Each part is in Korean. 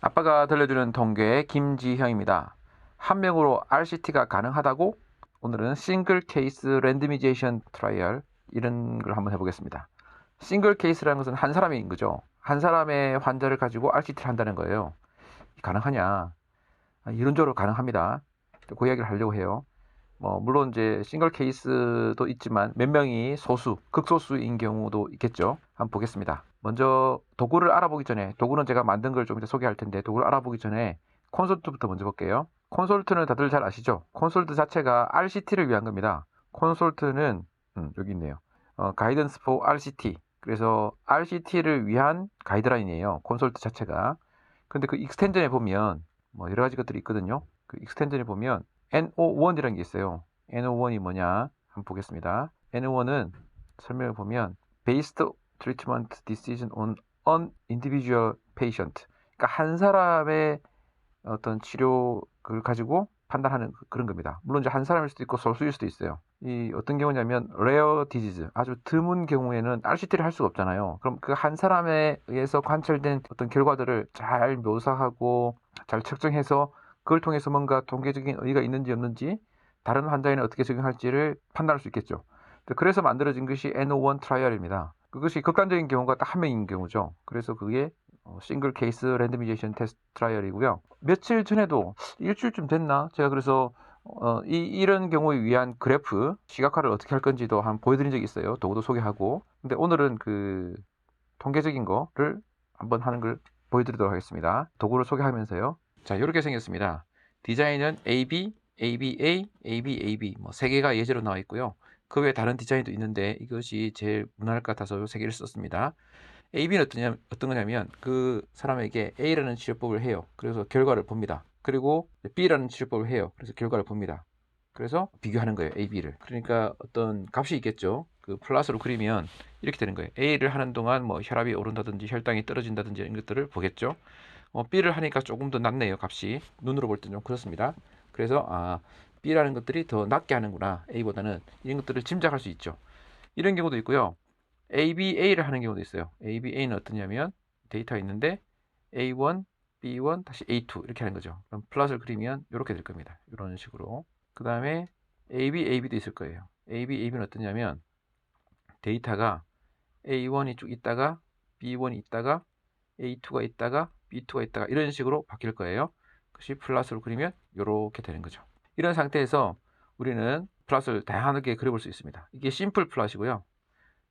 아빠가 들려주는 통계 김지형입니다. 한 명으로 RCT가 가능하다고 오늘은 싱글 케이스 랜드미제이션 트라이얼 이런 걸 한번 해보겠습니다. 싱글 케이스라는 것은 한 사람인 거죠. 한 사람의 환자를 가지고 RCT를 한다는 거예요. 가능하냐? 아, 이론적으로 가능합니다. 그 이야기를 하려고 해요. 뭐 물론 이제 싱글 케이스도 있지만 몇 명이 소수, 극소수인 경우도 있겠죠. 한번 보겠습니다. 먼저 도구를 알아보기 전에 도구는 제가 만든 걸 좀 이따 소개할 텐데 도구를 알아보기 전에 콘솔트부터 먼저 볼게요. 콘솔트는 다들 잘 아시죠? 콘솔트 자체가 RCT를 위한 겁니다. 콘솔트는 음, 여기 있네요. 어, 가이던스 포 RCT. 그래서 RCT를 위한 가이드라인이에요. 콘솔트 자체가. 근데 그 익스텐전에 보면 뭐 여러 가지 것들이 있거든요. 그 익스텐전에 보면 NO1이라는 게 있어요. NO1이 뭐냐? 한번 보겠습니다. NO1은 설명을 보면 Based Treatment Decision on an Individual Patient. 그러니까 한 사람의 어떤 치료를 가지고 판단하는 그- 그런 겁니다. 물론 이제 한 사람일 수도 있고 소수일 수도 있어요. 이 어떤 경우냐면 rare disease 아주 드문 경우에는 RCT를 할 수가 없잖아요. 그럼 그 한 사람에 의해서 관찰된 어떤 결과들을 잘 묘사하고 잘 측정해서 그걸 통해서 뭔가 통계적인 의의가 있는지 없는지 다른 환자에는 어떻게 적용할지를 판단할 수 있겠죠. 그래서 만들어진 것이 NO1 트라이얼입니다. 그것이 극단적인 경우가 딱 한 명인 경우죠. 그래서 그게 싱글 케이스 랜드미제이션 테스트 트라이얼이고요. 며칠 전에도 일주일쯤 됐나? 제가 그래서 어, 이, 이런 경우에 위한 그래프 시각화를 어떻게 할 건지도 한 보여드린 적이 있어요. 도구도 소개하고. 근데 오늘은 그 통계적인 거를 한번 하는 걸 보여드리도록 하겠습니다. 도구를 소개하면서요. 자, 이렇게 생겼습니다. 디자인은 AB, ABA, AB, AB 뭐 세 개가 예제로 나와 있고요. 그 외에 다른 디자인도 있는데 이것이 제일 무난할 것 같아서 세 개를 썼습니다. AB는 어떠냐, 어떤 거냐면 그 사람에게 A라는 치료법을 해요. 그래서 결과를 봅니다. 그리고 B라는 치료법을 해요. 그래서 결과를 봅니다. 그래서 비교하는 거예요. A, B를. 그러니까 어떤 값이 있겠죠. 그 플러스로 그리면 이렇게 되는 거예요. A를 하는 동안 뭐 혈압이 오른다든지 혈당이 떨어진다든지 이런 것들을 보겠죠. 어, B를 하니까 조금 더 낮네요. 값이. 눈으로 볼때좀 그렇습니다. 그래서 아, B라는 것들이 더 낮게 하는구나. A보다는 이런 것들을 짐작할 수 있죠. 이런 경우도 있고요. ABA를 하는 경우도 있어요. ABA는 어떠냐면 데이터가 있는데 A1, B1, 다시 A2 이렇게 하는 거죠. 그럼 플러스를 그리면 이렇게 될 겁니다. 이런 식으로. 그 다음에 AB, AB도 있을 거예요. AB, AB는 어떠냐면 데이터가 A1이 쭉 있다가 B1이 있다가 A2가 있다가 B2가 있다가 이런 식으로 바뀔 거예요. 그것이 플러스로 그리면 이렇게 되는 거죠. 이런 상태에서 우리는 플러스를 다양하게 그려볼 수 있습니다. 이게 심플 플러스이고요.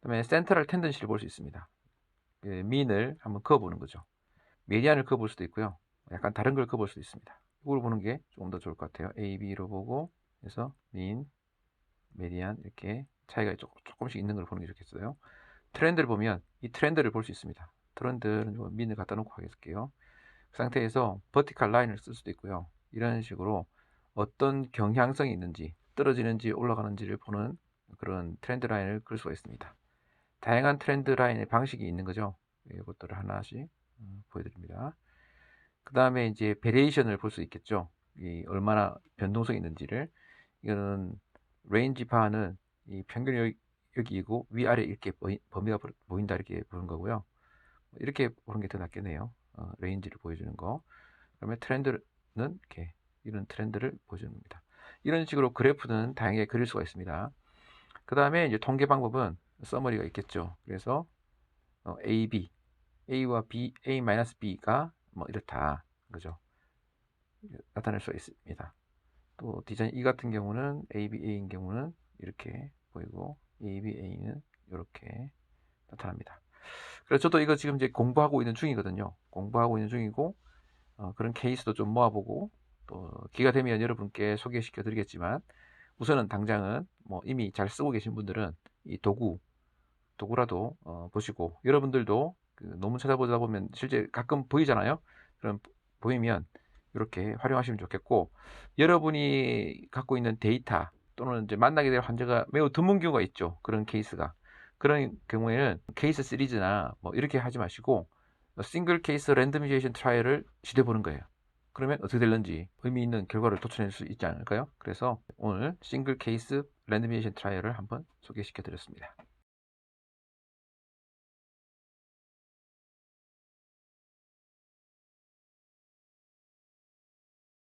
그다음에 센트럴 텐던시를 볼 수 있습니다. 그 민을 한번 그어보는 거죠. 메디안을 그어볼 수도 있고요. 약간 다른 걸 그어볼 수도 있습니다. 이걸 보는 게 조금 더 좋을 것 같아요. A, B로 보고 그래서 민, 메디안 이렇게 차이가 조금, 조금씩 있는 걸 보는 게 좋겠어요. 트렌드를 보면 이 트렌드를 볼 수 있습니다. 트렌드는 좀 민을 갖다 놓고 하겠을게요. 그 상태에서 버티컬 라인을 쓸 수도 있고요. 이런 식으로 어떤 경향성이 있는지 떨어지는지 올라가는지를 보는 그런 트렌드 라인을 그릴 수가 있습니다. 다양한 트렌드 라인의 방식이 있는 거죠. 이것들을 하나씩 음, 보여드립니다. 그 다음에 이제 베리에이션을 볼 수 있겠죠. 이 얼마나 변동성이 있는지를 이거는 레인지 바는 이 여기, 여기이고 위아래 이렇게 범위가 보- 보인다 이렇게 보는 거고요. 이렇게 보는 게 더 낫겠네요. 어, 레인지를 보여주는 거. 그다음에 트렌드는 이렇게 이런 트렌드를 보여주는 겁니다. 이런 식으로 그래프는 다양하게 그릴 수가 있습니다. 그 다음에 이제 통계 방법은 서머리가 있겠죠. 그래서 어, A, B, A와 B, A-B가 뭐 이렇다. 그죠? 나타낼 수가 있습니다. 또 디자인 E 같은 경우는 ABA인 경우는 이렇게 보이고 ABA는 이렇게 나타납니다. 그래서 저도 이거 지금 이제 공부하고 있는 중이거든요. 공부하고 있는 중이고 어, 그런 케이스도 좀 모아보고 또 기가 되면 여러분께 소개시켜 드리겠지만 우선은 당장은 뭐 이미 잘 쓰고 계신 분들은 이 도구 도구라도 어, 보시고 여러분들도 그 논문 찾아보다 보면 실제 가끔 보이잖아요. 그럼 보이면 이렇게 활용하시면 좋겠고 여러분이 갖고 있는 데이터 또는 이제 만나게 될 환자가 매우 드문 경우가 있죠. 그런 케이스가 그런 경우에는 케이스 시리즈나 뭐 이렇게 하지 마시고 싱글 케이스 랜드미제이션 트라이얼을 시도해 보는 거예요. 그러면 어떻게 될는지 의미 있는 결과를 도출할 수 있지 않을까요? 그래서 오늘 싱글 케이스 랜드미제이션 트라이얼을 한번 소개시켜 드렸습니다.